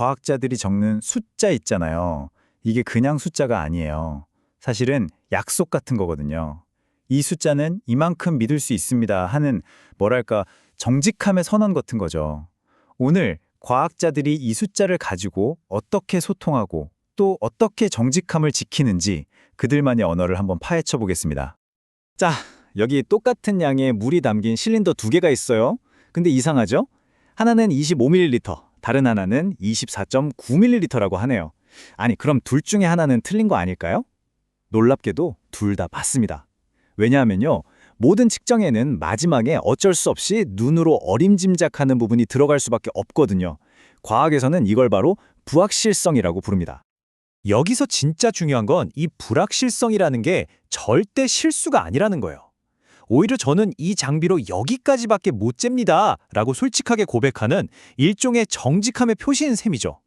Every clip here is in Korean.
과학자들이 적는 숫자 있잖아요. 이게 그냥 숫자가 아니에요. 사실은 약속 같은 거거든요. 이 숫자는 이만큼 믿을 수 있습니다 하는 뭐랄까 정직함의 선언 같은 거죠. 오늘 과학자들이 이 숫자를 가지고 어떻게 소통하고 또 어떻게 정직함을 지키는지 그들만의 언어를 한번 파헤쳐 보겠습니다. 자, 여기 똑같은 양의 물이 담긴 실린더 두 개가 있어요. 근데 이상하죠? 하나는 25ml, 다른 하나는 24.9ml라고 하네요. 아니, 그럼 둘 중에 하나는 틀린 거 아닐까요? 놀랍게도 둘 다 맞습니다. 왜냐하면요. 모든 측정에는 마지막에 어쩔 수 없이 눈으로 어림짐작하는 부분이 들어갈 수밖에 없거든요. 과학에서는 이걸 바로 부확실성이라고 부릅니다. 여기서 진짜 중요한 건 이 불확실성이라는 게 절대 실수가 아니라는 거예요. 오히려 저는 이 장비로 여기까지밖에 못 잽니다 라고 솔직하게 고백하는 일종의 정직함의 표시인 셈이죠.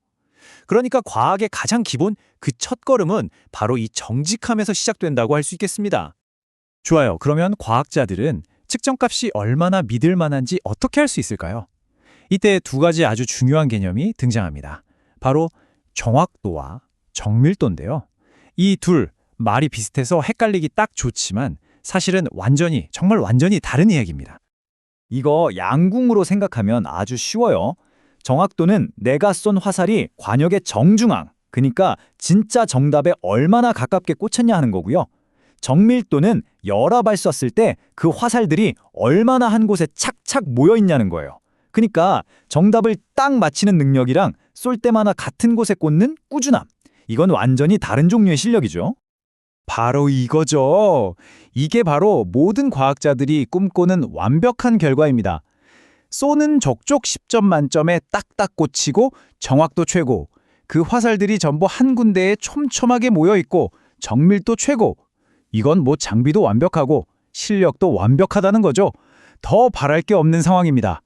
그러니까 과학의 가장 기본 그 첫걸음은 바로 이 정직함에서 시작된다고 할 수 있겠습니다. 좋아요. 그러면 과학자들은 측정값이 얼마나 믿을 만한지 어떻게 할 수 있을까요? 이때 두 가지 아주 중요한 개념이 등장합니다. 바로 정확도와 정밀도인데요. 이 둘 말이 비슷해서 헷갈리기 딱 좋지만 사실은 완전히 정말 완전히 다른 이야기입니다. 이거 양궁으로 생각하면 아주 쉬워요. 정확도는 내가 쏜 화살이 관역의 정중앙, 그러니까 진짜 정답에 얼마나 가깝게 꽂혔냐 하는 거고요. 정밀도는 여러 발 쐈을 때 그 화살들이 얼마나 한 곳에 착착 모여 있냐는 거예요. 그러니까 정답을 딱 맞히는 능력이랑 쏠 때마다 같은 곳에 꽂는 꾸준함. 이건 완전히 다른 종류의 실력이죠. 바로 이거죠. 이게 바로 모든 과학자들이 꿈꾸는 완벽한 결과입니다. 쏘는 적족 10점 만점에 딱딱 꽂히고 정확도 최고. 그 화살들이 전부 한 군데에 촘촘하게 모여 있고 정밀도 최고. 이건 뭐 장비도 완벽하고 실력도 완벽하다는 거죠. 더 바랄 게 없는 상황입니다.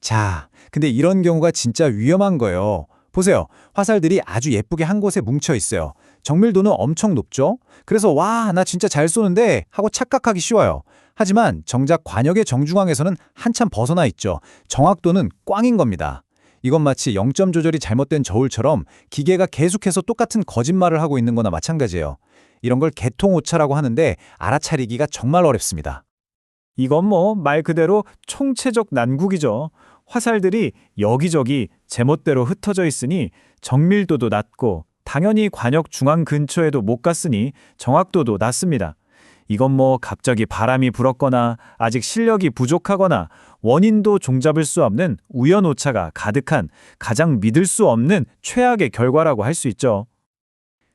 자, 근데 이런 경우가 진짜 위험한 거예요. 보세요. 화살들이 아주 예쁘게 한 곳에 뭉쳐 있어요. 정밀도는 엄청 높죠? 그래서 와, 나 진짜 잘 쏘는데 하고 착각하기 쉬워요. 하지만 정작 관역의 정중앙에서는 한참 벗어나 있죠. 정확도는 꽝인 겁니다. 이건 마치 0점 조절이 잘못된 저울처럼 기계가 계속해서 똑같은 거짓말을 하고 있는 거나 마찬가지예요. 이런 걸 개통오차라고 하는데 알아차리기가 정말 어렵습니다. 이건 뭐 말 그대로 총체적 난국이죠. 화살들이 여기저기 제멋대로 흩어져 있으니 정밀도도 낮고 당연히 관역 중앙 근처에도 못 갔으니 정확도도 낮습니다. 이건 뭐 갑자기 바람이 불었거나 아직 실력이 부족하거나 원인도 종잡을 수 없는 우연 오차가 가득한 가장 믿을 수 없는 최악의 결과라고 할 수 있죠.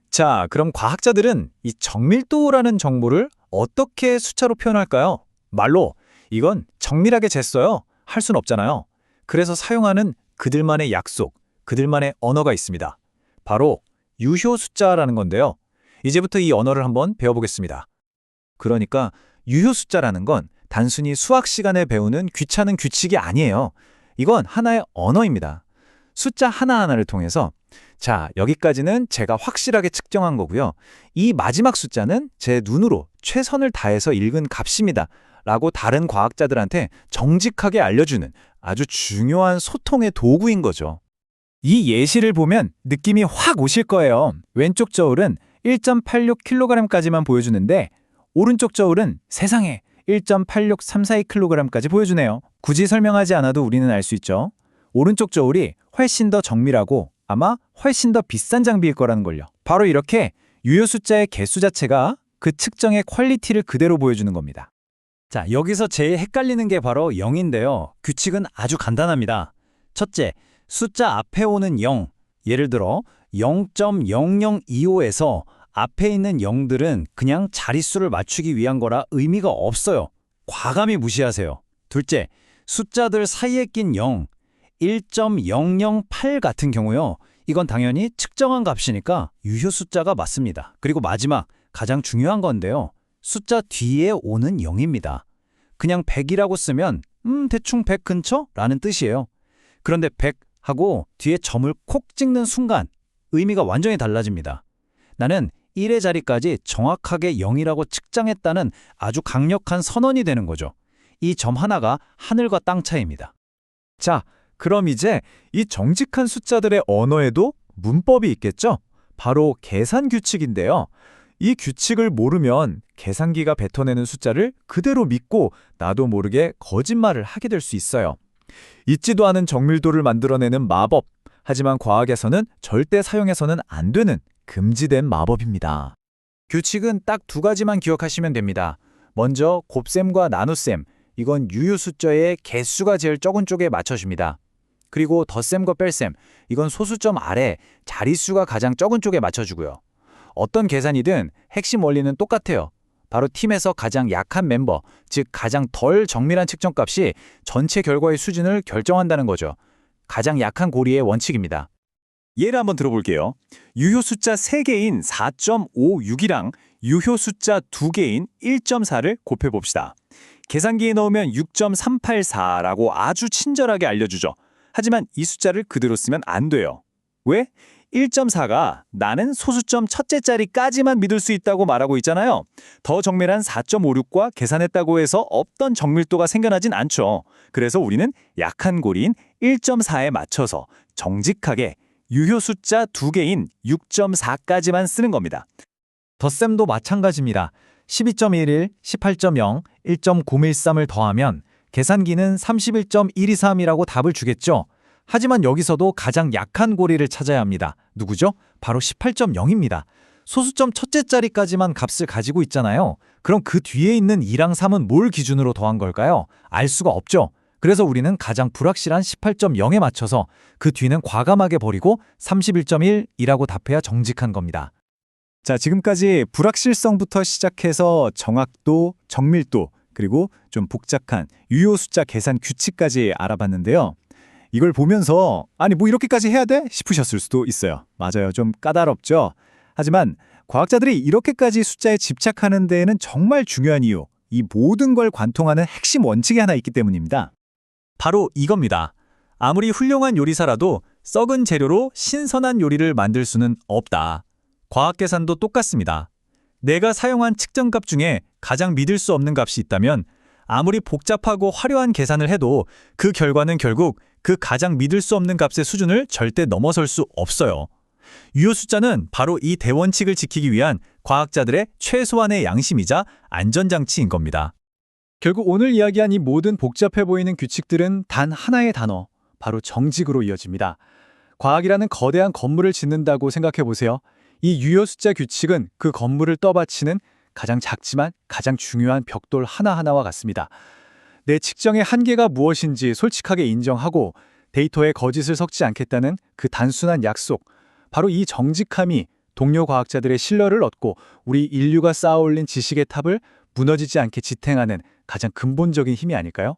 자, 그럼 과학자들은 이 정밀도라는 정보를 어떻게 숫자로 표현할까요? 말로 이건 정밀하게 쟀어요. 할 순 없잖아요. 그래서 사용하는 그들만의 약속, 그들만의 언어가 있습니다. 바로 유효 숫자라는 건데요. 이제부터 이 언어를 한번 배워보겠습니다. 그러니까 유효 숫자라는 건 단순히 수학 시간에 배우는 귀찮은 규칙이 아니에요. 이건 하나의 언어입니다. 숫자 하나하나를 통해서 자, 여기까지는 제가 확실하게 측정한 거고요. 이 마지막 숫자는 제 눈으로 최선을 다해서 읽은 값입니다. 라고 다른 과학자들한테 정직하게 알려주는 아주 중요한 소통의 도구인 거죠. 이 예시를 보면 느낌이 확 오실 거예요. 왼쪽 저울은 1.86kg까지만 보여주는데 오른쪽 저울은 세상에 1.86342kg까지 보여주네요. 굳이 설명하지 않아도 우리는 알 수 있죠. 오른쪽 저울이 훨씬 더 정밀하고 아마 훨씬 더 비싼 장비일 거라는 걸요. 바로 이렇게 유효 숫자의 개수 자체가 그 측정의 퀄리티를 그대로 보여주는 겁니다. 자, 여기서 제일 헷갈리는 게 바로 0인데요. 규칙은 아주 간단합니다. 첫째, 숫자 앞에 오는 0. 예를 들어 0.0025에서 앞에 있는 0들은 그냥 자릿수를 맞추기 위한 거라 의미가 없어요. 과감히 무시하세요. 둘째, 숫자들 사이에 낀 0, 1.008 같은 경우요. 이건 당연히 측정한 값이니까 유효 숫자가 맞습니다. 그리고 마지막, 가장 중요한 건데요. 숫자 뒤에 오는 0입니다. 그냥 100이라고 쓰면 음 대충 100 근처? 라는 뜻이에요. 그런데 100 하고 뒤에 점을 콕 찍는 순간 의미가 완전히 달라집니다. 나는 1의 자리까지 정확하게 0이라고 측정했다는 아주 강력한 선언이 되는 거죠. 이 점 하나가 하늘과 땅 차이입니다. 자, 그럼 이제 이 정직한 숫자들의 언어에도 문법이 있겠죠? 바로 계산 규칙인데요. 이 규칙을 모르면 계산기가 뱉어내는 숫자를 그대로 믿고 나도 모르게 거짓말을 하게 될 수 있어요. 있지도 않은 정밀도를 만들어내는 마법. 하지만 과학에서는 절대 사용해서는 안 되는 금지된 마법입니다. 규칙은 딱 두 가지만 기억하시면 됩니다. 먼저 곱셈과 나눗셈. 이건 유효 숫자의 개수가 제일 적은 쪽에 맞춰줍니다. 그리고 덧셈과 뺄셈. 이건 소수점 아래 자릿수가 가장 적은 쪽에 맞춰주고요. 어떤 계산이든 핵심 원리는 똑같아요. 바로 팀에서 가장 약한 멤버, 즉 가장 덜 정밀한 측정값이 전체 결과의 수준을 결정한다는 거죠. 가장 약한 고리의 원칙입니다. 예를 한번 들어볼게요. 유효 숫자 3개인 4.56이랑 유효 숫자 2개인 1.4를 곱해봅시다. 계산기에 넣으면 6.384라고 아주 친절하게 알려주죠. 하지만 이 숫자를 그대로 쓰면 안 돼요. 왜? 1.4가 나는 소수점 첫째 자리까지만 믿을 수 있다고 말하고 있잖아요. 더 정밀한 4.56과 계산했다고 해서 없던 정밀도가 생겨나진 않죠. 그래서 우리는 약한 고리인 1.4에 맞춰서 정직하게 유효 숫자 두 개인 6.4까지만 쓰는 겁니다. 덧셈도 마찬가지입니다. 12.11, 18.0, 1.913을 더하면 계산기는 31.123이라고 답을 주겠죠. 하지만 여기서도 가장 약한 고리를 찾아야 합니다. 누구죠? 바로 18.0입니다. 소수점 첫째 자리까지만 값을 가지고 있잖아요. 그럼 그 뒤에 있는 2랑 3은 뭘 기준으로 더한 걸까요? 알 수가 없죠. 그래서 우리는 가장 불확실한 18.0에 맞춰서 그 뒤는 과감하게 버리고 31.1이라고 답해야 정직한 겁니다. 자, 지금까지 불확실성부터 시작해서 정확도, 정밀도, 그리고 좀 복잡한 유효 숫자 계산 규칙까지 알아봤는데요. 이걸 보면서 아니 뭐 이렇게까지 해야 돼? 싶으셨을 수도 있어요. 맞아요. 좀 까다롭죠. 하지만 과학자들이 이렇게까지 숫자에 집착하는 데에는 정말 중요한 이유, 이 모든 걸 관통하는 핵심 원칙이 하나 있기 때문입니다. 바로 이겁니다. 아무리 훌륭한 요리사라도 썩은 재료로 신선한 요리를 만들 수는 없다. 과학 계산도 똑같습니다. 내가 사용한 측정값 중에 가장 믿을 수 없는 값이 있다면 아무리 복잡하고 화려한 계산을 해도 그 결과는 결국 그 가장 믿을 수 없는 값의 수준을 절대 넘어설 수 없어요. 유효 숫자는 바로 이 대원칙을 지키기 위한 과학자들의 최소한의 양심이자 안전장치인 겁니다. 결국 오늘 이야기한 이 모든 복잡해 보이는 규칙들은 단 하나의 단어, 바로 정직으로 이어집니다. 과학이라는 거대한 건물을 짓는다고 생각해 보세요. 이 유효 숫자 규칙은 그 건물을 떠받치는 가장 작지만 가장 중요한 벽돌 하나하나와 같습니다. 내 측정의 한계가 무엇인지 솔직하게 인정하고 데이터에 거짓을 섞지 않겠다는 그 단순한 약속, 바로 이 정직함이 동료 과학자들의 신뢰를 얻고 우리 인류가 쌓아올린 지식의 탑을 무너지지 않게 지탱하는 가장 근본적인 힘이 아닐까요?